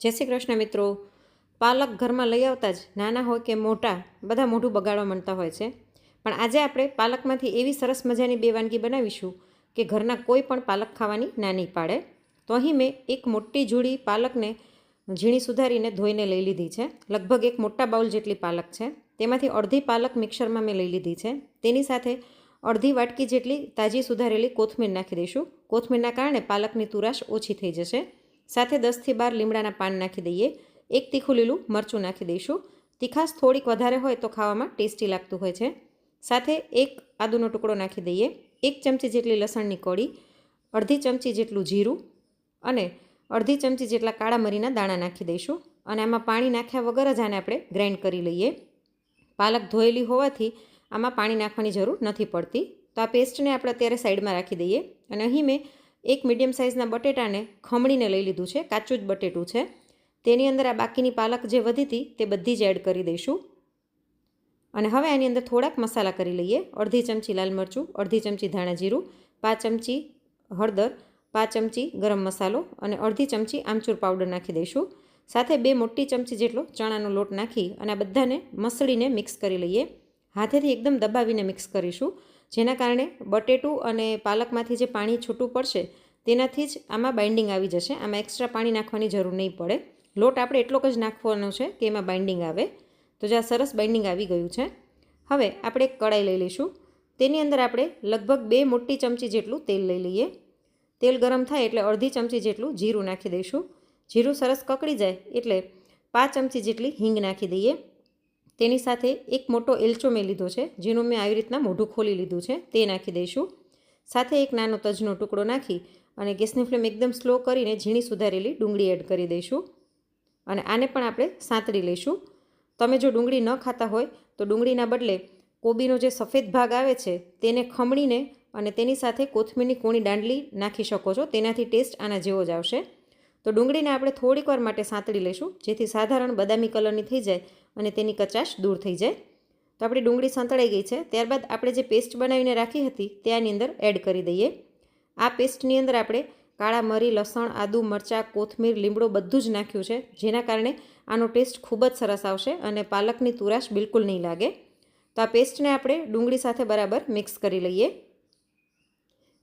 જય શ્રી કૃષ્ણ મિત્રો. પાલક ઘરમાં લઈ આવતા જ નાના હોય કે મોટા, બધા મોઢું બગાડવા માંડતા હોય છે. પણ આજે આપણે પાલકમાંથી એવી સરસ મજાની બે વાનગી બનાવીશું કે ઘરના કોઈ પણ પાલક ખાવાની ના નહીં પાડે. તો અહીં મેં એક મોટી જુડી પાલકને ઝીણી સુધારીને ધોઈને લઈ લીધી છે. લગભગ એક મોટા બાઉલ જેટલી પાલક છે. તેમાંથી અડધી પાલક મિક્સરમાં મેં લઈ લીધી છે. તેની સાથે અડધી વાટકી જેટલી તાજી સુધારેલી કોથમીર નાખી દઈશું. કોથમીરના કારણે પાલકની તુરાશ ઓછી થઈ જશે. સાથે દસથી બાર લીમડાના પાન નાખી દઈએ. એક તીખું લીલું મરચું નાખી દઈશું. તીખાશ થોડીક વધારે હોય તો ખાવામાં ટેસ્ટી લાગતું હોય છે. સાથે એક આદુનો ટુકડો નાખી દઈએ. એક ચમચી જેટલી લસણની કળી, અડધી ચમચી જેટલું જીરું અને અડધી ચમચી જેટલા કાળા મરીના દાણા નાખી દઈશું અને આમાં પાણી નાખ્યા વગર જ આને આપણે ગ્રાઇન્ડ કરી લઈએ. પાલક ધોયેલી હોવાથી આમાં પાણી નાખવાની જરૂર નથી પડતી. તો આ પેસ્ટને આપણે અત્યારે સાઈડમાં રાખી દઈએ અને અહીં મેં એક મીડિયમ સાઇઝના બટેટાને ખમણીને લઈ લીધું છે, કાચું જ બટેટું છે. તેની અંદર આ બાકીની પાલક જે વધી હતી તે બધી જ એડ કરી દઈશું. અને હવે આની અંદર થોડાક મસાલા કરી લઈએ. અડધી ચમચી લાલ મરચું, અડધી ચમચી ધાણા જીરું, પાંચ ચમચી હળદર, પાંચ ચમચી ગરમ મસાલો અને અડધી ચમચી આમચૂર પાવડર નાખી દઈશું. સાથે બે મોટી ચમચી જેટલો ચણાનો લોટ નાખી અને આ બધાને મસળીને મિક્સ કરી લઈએ. હાથેથી એકદમ દબાવીને મિક્સ કરીશું. જેના કારણે બટેટું અને પાલકમાંથી જે પાણી છૂટું પડશે, તેનાથી જ આમાં બાઇન્ડિંગ આવી જશે. આમાં એક્સ્ટ્રા પાણી નાખવાની જરૂર નહીં પડે. લોટ આપણે એટલો જ નાખવાનો છે કે એમાં બાઇન્ડિંગ આવે. તો જે આ સરસ બાઇન્ડિંગ આવી ગયું છે. હવે આપણે એક કડાઈ લઈ લઈશું. તેની અંદર આપણે લગભગ બે મોટી ચમચી જેટલું તેલ લઈ લઈએ. તેલ ગરમ થાય એટલે અડધી ચમચી જેટલું જીરું નાખી દઈશું. જીરું સરસ કકડી જાય એટલે પાંચ ચમચી જેટલી હિંગ નાખી દઈએ. તેની સાથે એક મોટો એલચો મેં લીધો છે, જેનું મેં આવી રીતના મોઢું ખોલી લીધું છે, તે નાખી દઈશું. સાથે એક નાનો તજનો ટુકડો નાખી અને ગેસની ફ્લેમ એકદમ સ્લો કરીને ઝીણી સુધારેલી ડુંગળી એડ કરી દઈશું. અને આને પણ આપણે સાંતળી લઈશું. તમે જો ડુંગળી ન ખાતા હોય, તો ડુંગળીના બદલે કોબીનો જે સફેદ ભાગ આવે છે, તેને ખમણીને અને તેની સાથે કોથમીરની કોણી દાંડલી નાખી શકો છો, તેનાથી ટેસ્ટ આના જેવો જ આવશે. તો ડુંગળીને આપણે થોડીક વાર માટે સાંતળી લઈશું, જેથી સાધારણ બદામી કલરની થઈ જાય અને તેની કચાશ દૂર થઈ જાય. તો આપણી ડુંગળી સંતળાઈ ગઈ છે. ત્યારબાદ આપણે જે પેસ્ટ બનાવીને રાખી હતી તે આની અંદર એડ કરી દઈએ. આ પેસ્ટની અંદર આપણે કાળા મરી, લસણ, આદુ, મરચાં, કોથમીર, લીમડો બધું જ નાખ્યું છે. જેના કારણે આનો ટેસ્ટ ખૂબ જ સરસ આવશે અને પાલકની તુરાશ બિલકુલ નહીં લાગે. તો આ પેસ્ટને આપણે ડુંગળી સાથે બરાબર મિક્સ કરી લઈએ.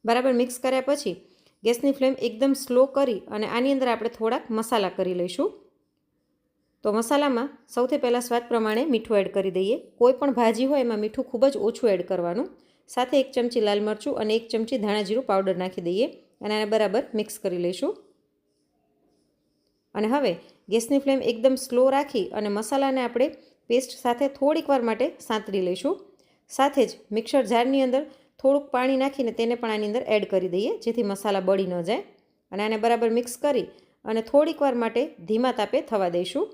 બરાબર મિક્સ કર્યા પછી ગેસની ફ્લેમ એકદમ સ્લો કરી અને આની અંદર આપણે થોડાક મસાલા કરી લઈશું. તો મસાલામાં સૌથી પહેલાં સ્વાદ પ્રમાણે મીઠું એડ કરી દઈએ. કોઈ પણ ભાજી હોય એમાં મીઠું ખૂબ જ ઓછું એડ કરવાનું. સાથે એક ચમચી લાલ મરચું અને એક ચમચી ધાણા જીરું પાવડર નાખી દઈએ અને આને બરાબર મિક્સ કરી લઈશું. અને હવે ગેસની ફ્લેમ એકદમ સ્લો રાખી અને મસાલાને આપણે પેસ્ટ સાથે થોડીક વાર માટે સાંતળી લઈશું. સાથે જ મિક્સર જારની અંદર થોડુંક પાણી નાખીને તેને પણ આની અંદર એડ કરી દઈએ, જેથી મસાલા બળી ન જાય. અને આને બરાબર મિક્સ કરી અને થોડીક વાર માટે ધીમા તાપે થવા દઈશું.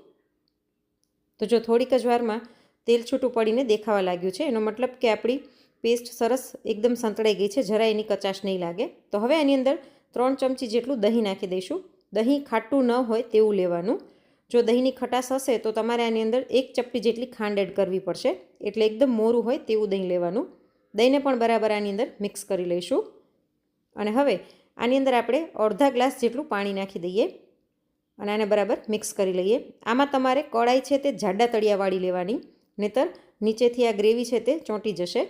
તો જો થોડીક જ વારમાં તેલ છૂટું પડીને દેખાવા લાગ્યું છે. એનો મતલબ કે આપણી પેસ્ટ સરસ એકદમ સંતળાઈ ગઈ છે. જરા એની કચાશ નહીં લાગે. તો હવે આની અંદર ત્રણ ચમચી જેટલું દહીં નાખી દઈશું. દહીં ખાટું ન હોય તેવું લેવાનું. જો દહીંની ખટાશ હશે તો તમારે આની અંદર એક ચપટી જેટલી ખાંડ એડ કરવી પડશે. એટલે એકદમ મોરું હોય તેવું દહીં લેવાનું. દહીંને પણ બરાબર આની અંદર મિક્સ કરી લઈશું. અને હવે આની અંદર આપણે અડધા ગ્લાસ જેટલું પાણી નાખી દઈએ. અને આને બરાબર મિક્સ કરી લઈએ. આમાં તમારે કડાઈ છે તે જાડા તળિયાવાળી લેવાની, નહીતર નીચેથી આ ગ્રેવી છે તે ચોંટી જશે.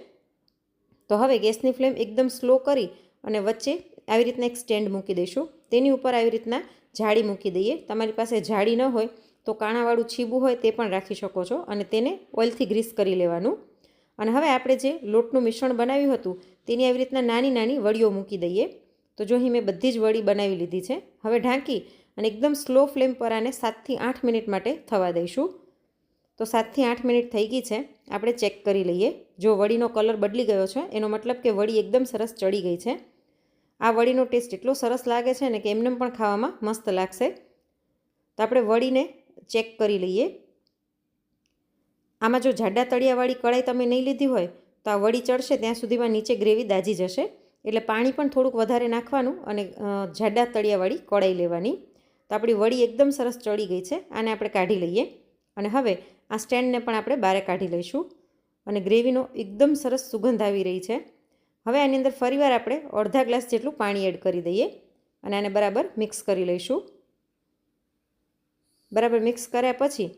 તો હવે ગેસની ફ્લેમ એકદમ સ્લો કરી અને વચ્ચે આવી રીતના એક સ્ટેન્ડ મૂકી દઈશું. તેની ઉપર આવી રીતના જાળી મૂકી દઈએ. તમારી પાસે જાળી ન હોય તો કાણાવાળું છીબું હોય તે પણ રાખી શકો છો અને તેને ઓઇલથી ગ્રીસ કરી લેવાનું. અને હવે આપણે જે લોટનું મિશ્રણ બનાવ્યું હતું, તેની આવી રીતના નાની નાની વડીઓ મૂકી દઈએ. તો જો અહીં મેં બધી જ વડી બનાવી લીધી છે, હવે ઢાંકી અને એકદમ સ્લો ફ્લેમ પર આને સાતથી આઠ મિનિટ માટે થવા દઈશું. તો સાતથી આઠ મિનિટ થઈ ગઈ છે. આપણે ચેક કરી લઈએ. જો વડીનો કલર બદલી ગયો છે, એનો મતલબ કે વડી એકદમ સરસ ચડી ગઈ છે. આ વડીનો ટેસ્ટ એટલો સરસ લાગે છે ને કે એમને પણ ખાવામાં મસ્ત લાગશે. તો આપણે વડીને ચેક કરી લઈએ. આમાં જો જાડા તળિયાવાળી કળાઈ તમે નહીં લીધી હોય, તો આ વડી ચડશે ત્યાં સુધીમાં નીચે ગ્રેવી દાજી જશે. એટલે પાણી પણ થોડુંક વધારે નાખવાનું અને જાડા તળિયાવાળી કળાઈ લેવાની. તો આપણી વડી એકદમ સરસ ચડી ગઈ છે. આને આપણે કાઢી લઈએ. અને હવે આ સ્ટેન્ડને પણ આપણે બહાર કાઢી લઈશું. અને ગ્રેવીનો એકદમ સરસ સુગંધ આવી રહી છે. હવે આની અંદર ફરીવાર આપણે અડધા ગ્લાસ જેટલું પાણી એડ કરી દઈએ. અને આને બરાબર મિક્સ કરી લઈશું. બરાબર મિક્સ કર્યા પછી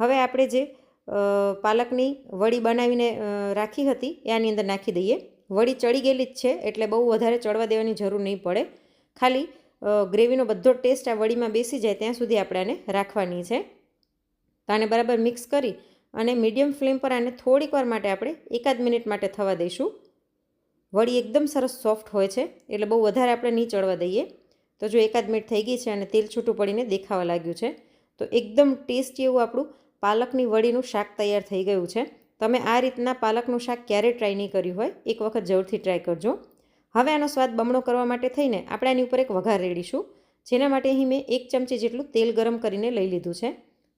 હવે આપણે જે પાલકની વડી બનાવીને રાખી હતી એ આની અંદર નાખી દઈએ. વડી ચડી ગયેલી જ છે એટલે બહુ વધારે ચડવા દેવાની જરૂર નહીં પડે. ખાલી ગ્રેવીનો બધો ટેસ્ટ આ વડીમાં બેસી જાય ત્યાં સુધી આપણે આને રાખવાની છે. તો આને બરાબર મિક્સ કરી અને મીડિયમ ફ્લેમ પર આને થોડીક વાર માટે આપણે એકાદ મિનિટ માટે થવા દઈશું. વડી એકદમ સરસ સોફ્ટ હોય છે, એટલે બહુ વધારે આપણે નહીં ચડવા દઈએ. તો જો એકાદ મિનિટ થઈ ગઈ છે અને તેલ છૂટું પડીને દેખાવા લાગ્યું છે, તો એકદમ ટેસ્ટી એવું આપણું પાલકની વડીનું શાક તૈયાર થઈ ગયું છે. તમે આ રીતના પાલકનું શાક ક્યારેય ટ્રાય નહીં કર્યું હોય, એક વખત જરૂરથી ટ્રાય કરજો. હવે આનો સ્વાદ બમણો કરવા માટે થઈને આપણે આની ઉપર એક વઘાર રેડીશું. જેના માટે અહીં મેં એક ચમચી જેટલું તેલ ગરમ કરીને લઈ લીધું છે.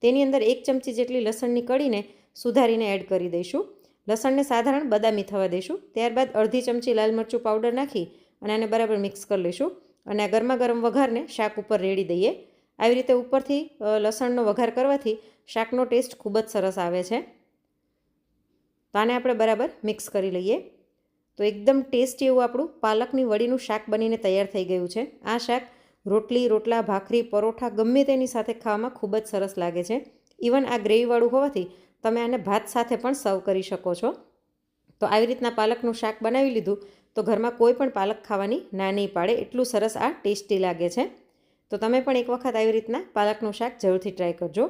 તેની અંદર એક ચમચી જેટલી લસણની કળીને સુધારીને એડ કરી દઈશું. લસણને સાધારણ બદામી થવા દઈશું. ત્યારબાદ અડધી ચમચી લાલ મરચું પાવડર નાખી અને આને બરાબર મિક્સ કરી લઈશું. અને આ ગરમા ગરમ વઘારને શાક ઉપર રેડી દઈએ. આવી રીતે ઉપરથી લસણનો વઘાર કરવાથી શાકનો ટેસ્ટ ખૂબ જ સરસ આવે છે. તો આને આપણે બરાબર મિક્સ કરી લઈએ. તો એકદમ ટેસ્ટી એવું આપણું પાલકની વડીનું શાક બનીને તૈયાર થઈ ગયું છે. આ શાક રોટલી, રોટલા, ભાખરી, પરોઠા ગમે તેની સાથે ખાવામાં ખૂબ જ સરસ લાગે છે. ઇવન આ ગ્રેવીવાળું હોવાથી તમે આને ભાત સાથે પણ સર્વ કરી શકો છો. તો આવી રીતના પાલકનું શાક બનાવી લીધું તો ઘરમાં કોઈ પણ પાલક ખાવાની ના નહીં પાડે, એટલું સરસ આ ટેસ્ટી લાગે છે. તો તમે પણ એક વખત આવી રીતના પાલકનું શાક જરૂરથી ટ્રાય કરજો.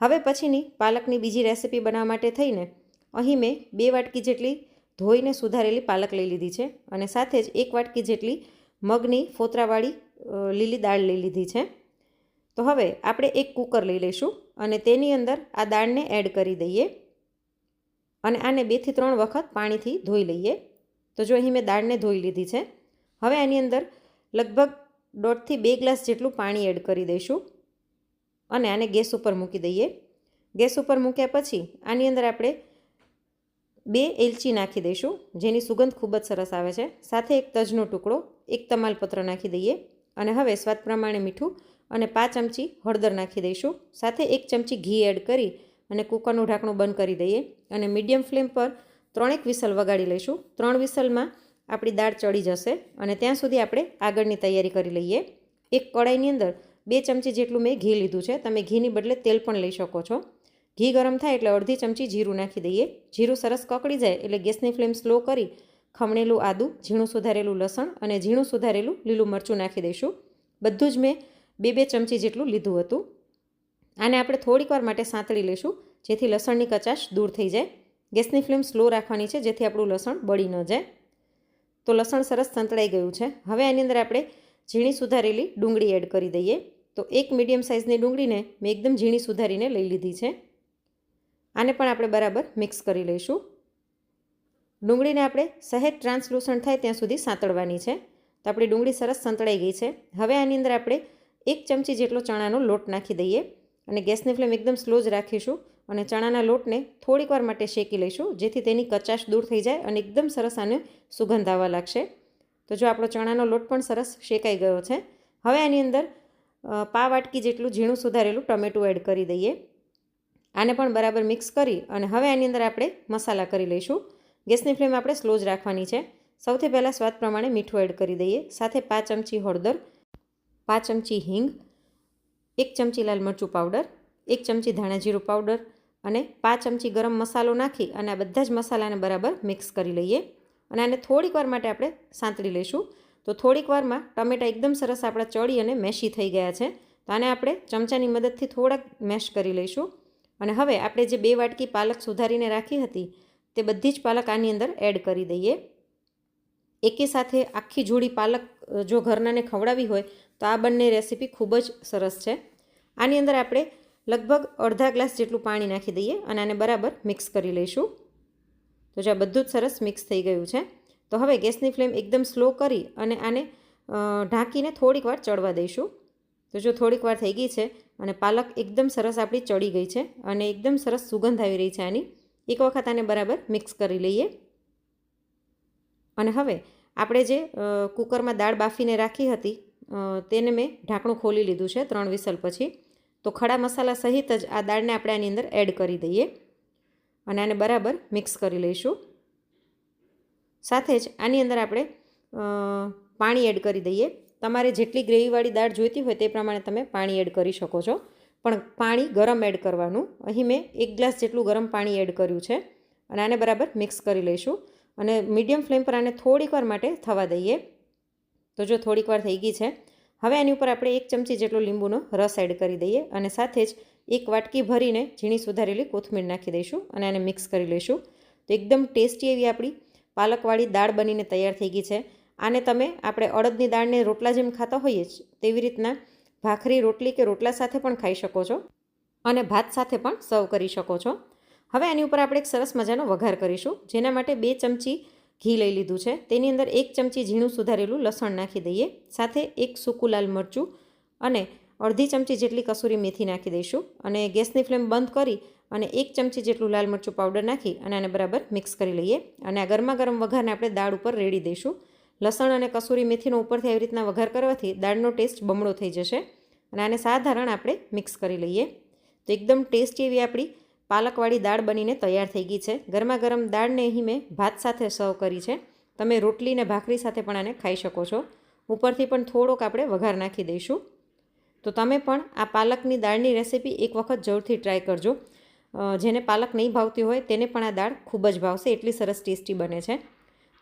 હવે પછીની પાલકની બીજી રેસીપી બનાવવા માટે થઈને અહીં મેં બે વાટકી જેટલી ધોઈને સુધારેલી પાલક લઈ લીધી છે અને સાથે જ એક વાટકી જેટલી મગની ફોતરાવાળી લીલી દાળ લઈ લીધી છે. તો હવે આપણે એક કુકર લઈ લઈશું અને તેની અંદર આ દાળને એડ કરી દઈએ અને આને બેથી ત્રણ વખત પાણીથી ધોઈ લઈએ. તો જો અહીં મેં દાળને ધોઈ લીધી છે, હવે આની અંદર લગભગ દોઢથી બે ગ્લાસ જેટલું પાણી એડ કરી દઈશું અને આને ગેસ ઉપર મૂકી દઈએ. ગેસ ઉપર મૂક્યા પછી આની અંદર આપણે બે એલચી નાખી દઈશું, જેની સુગંધ ખૂબ જ સરસ આવે છે. સાથે એક તજનો ટુકડો, એક તમાલપત્ર નાખી દઈએ અને હવે સ્વાદ પ્રમાણે મીઠું અને પાંચ ચમચી હળદર નાખી દઈશું. સાથે એક ચમચી ઘી એડ કરી અને કુકરનું ઢાંકણું બંધ કરી દઈએ અને મીડિયમ ફ્લેમ પર ત્રણેક વિસલ વગાડી લઈશું. ત્રણ વિસલમાં આપણી દાળ ચડી જશે અને ત્યાં સુધી આપણે આગળની તૈયારી કરી લઈએ. એક કડાઈની અંદર બે ચમચી જેટલું મેં ઘી લીધું છે. તમે ઘીની બદલે તેલ પણ લઈ શકો છો. ઘી ગરમ થાય એટલે અડધી ચમચી જીરું નાખી દઈએ. જીરું સરસ કકડી જાય એટલે ગેસની ફ્લેમ સ્લો કરી ખમણેલું આદું, ઝીણું સુધારેલું લસણ અને ઝીણું સુધારેલું લીલું મરચું નાખી દઈશું. બધું જ મેં બે બે ચમચી જેટલું લીધું હતું. આને આપણે થોડીક વાર માટે સાંતળી લઈશું, જેથી લસણની કચાશ દૂર થઈ જાય. ગેસની ફ્લેમ સ્લો રાખવાની છે, જેથી આપણું લસણ બળી ન જાય. તો લસણ સરસ સંતળાઈ ગયું છે. હવે આની અંદર આપણે ઝીણી સુધારેલી ડુંગળી એડ કરી દઈએ. તો એક મીડિયમ સાઇઝની ડુંગળીને મેં એકદમ ઝીણી સુધારીને લઈ લીધી છે. આને પણ આપણે બરાબર મિક્સ કરી લઈશું. ડુંગળીને આપણે સહેજ ટ્રાન્સલુસન્ટ થાય ત્યાં સુધી સાંતળવાની છે. તો આપણી ડુંગળી સરસ સંતળાઈ ગઈ છે. હવે આની અંદર આપણે એક ચમચી જેટલો ચણાનો લોટ નાખી દઈએ અને ગેસની ફ્લેમ એકદમ સ્લો જ રાખીશું અને ચણાના લોટને થોડીક વાર માટે શેકી લઈશું, જેથી તેની કચાશ દૂર થઈ જાય અને એકદમ સરસ આને સુગંધ આવવા લાગશે. તો જો આપણો ચણાનો લોટ પણ સરસ શેકાઈ ગયો છે. હવે આની અંદર પા વાટકી જેટલું ઝીણું સુધારેલું ટમેટું એડ કરી દઈએ. આને પણ બરાબર મિક્સ કરી અને હવે આની અંદર આપણે મસાલા કરી લઈશું. ગેસની ફ્લેમ આપણે સ્લો જ રાખવાની છે. સૌથી પહેલાં સ્વાદ પ્રમાણે મીઠું એડ કરી દઈએ. સાથે પાંચ ચમચી હળદર, પાંચ ચમચી હિંગ, એક ચમચી લાલ મરચું પાવડર એક ચમચી ધાણા જીરું પાવડર અને પાંચ ચમચી ગરમ મસાલો નાખી અને આ બધા જ મસાલાને બરાબર મિક્સ કરી લઈએ. અને આને થોડીક વાર માટે આપણે સાંતળી લઈશું. તો થોડીક વારમાં ટમેટા એકદમ સરસ આપણા ચડી અને મેશી થઈ ગયા છે. તો આને આપણે ચમચાની મદદથી થોડાક મેશ કરી લઈશું. અને હવે આપણે જે બે વાટકી પાલક સુધારીને રાખી હતી, તે બધી જ પાલક આની અંદર એડ કરી દઈએ. એકે સાથે આખી જોડી પાલક જો ઘરનાને ખવડાવી હોય, તો આ બંને રેસીપી ખૂબ જ સરસ છે. આની અંદર આપણે લગભગ અડધા ગ્લાસ જેટલું પાણી નાખી દઈએ અને આને બરાબર મિક્સ કરી લઈશું. તો જો બધું જ સરસ મિક્સ થઈ ગયું છે, તો હવે ગેસની ફ્લેમ એકદમ સ્લો કરી અને આને ઢાંકીને થોડીક વાર ચડવા દઈશું. તો જો થોડીક વાર થઈ ગઈ છે અને પાલક એકદમ સરસ આપણી ચડી ગઈ છે અને એકદમ સરસ સુગંધ આવી રહી છે આની. એક વખત આને બરાબર મિક્સ કરી લઈએ. અને હવે આપણે જે કુકરમાં દાળ બાફીને રાખી હતી તેને મેં ઢાંકણું ખોલી લીધું છે ત્રણ વિસલ પછી. તો ખડા મસાલા સહિત જ આ દાળને આપણે આની અંદર એડ કરી દઈએ. અને આને બરાબર મિક્સ કરી લઈશું. સાથે જ આની અંદર આપણે પાણી એડ કરી દઈએ. તમારે જેટલી ગ્રેવીવાળી દાળ જોઈતી હોય તે પ્રમાણે તમે પાણી એડ કરી શકો છો. પણ પાણી ગરમ એડ કરવાનું. અહીં મેં એક ગ્લાસ જેટલું ગરમ પાણી એડ કર્યું છે અને આને બરાબર મિક્સ કરી લઈશું. અને મીડિયમ ફ્લેમ પર આને થોડીક વાર માટે થવા દઈએ. તો જો થોડીક વાર થઈ ગઈ છે. હવે આની ઉપર આપણે એક ચમચી જેટલો લીંબુનો રસ એડ કરી દઈએ અને સાથે જ એક વાટકી ભરીને ઝીણી સુધારેલી કોથમીર નાખી દઈશું અને આને મિક્સ કરી લઈશું. તો એકદમ ટેસ્ટી એવી આપણી પાલકવાળી દાળ બનીને તૈયાર થઈ ગઈ છે. આને તમે આપણે અડદની દાળને રોટલા જેમ ખાતા હોઈએ જ તેવી રીતના ભાખરી, રોટલી કે રોટલા સાથે પણ ખાઈ શકો છો અને ભાત સાથે પણ સર્વ કરી શકો છો. હવે આની ઉપર આપણે એક સરસ મજાનો વઘાર કરીશું, જેના માટે બે ચમચી ઘી લઈ લીધું છે. તેની અંદર એક ચમચી ઝીણું સુધારેલું લસણ નાખી દઈએ, સાથે એક સૂકું લાલ મરચું અને અડધી ચમચી જેટલી કસૂરી મેથી નાખી દઈશું અને ગેસની ફ્લેમ બંધ કરી અને એક ચમચી જેટલું લાલ મરચું પાવડર નાખી અને આને બરાબર મિક્સ કરી લઈએ અને આ ગરમા ગરમ વઘારને આપણે દાળ ઉપર રેડી દઈશું. લસણ અને કસૂરી મેથીનો ઉપરથી આવી રીતના વઘાર કરવાથી દાળનો ટેસ્ટ બમણો થઈ જશે અને આને સાધારણ આપણે મિક્સ કરી લઈએ. તો એકદમ ટેસ્ટી એવી આપણી પાલકવાળી દાળ બનીને તૈયાર થઈ ગઈ છે. ગરમા ગરમ દાળને અહીં મેં ભાત સાથે સર્વ કરી છે. તમે રોટલી ને ભાખરી સાથે પણ આને ખાઈ શકો છો. ઉપરથી પણ થોડોક આપણે વઘાર નાખી દઈશું. તો તમે પણ આ પાલકની દાળની રેસીપી એક વખત જરૂરથી ટ્રાય કરજો. જેને પાલક નહીં ભાવતી હોય તેને પણ આ દાળ ખૂબ જ ભાવશે. એટલી સરસ ટેસ્ટી બને છે.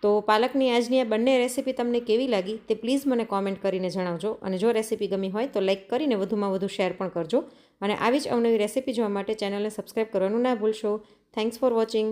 તો પાલકની આજની આ બંને રેસીપી તમને કેવી લાગી તે પ્લીઝ મને કોમેન્ટ કરીને જણાવજો અને જો રેસીપી ગમી હોય તો લાઇક કરીને વધુમાં વધુ શેર પણ કરજો. અને આવી જ અવનવી રેસીપી જોવા માટે ચેનલને સબસ્ક્રાઈબ કરવાનું ના ભૂલશો. Thanks for watching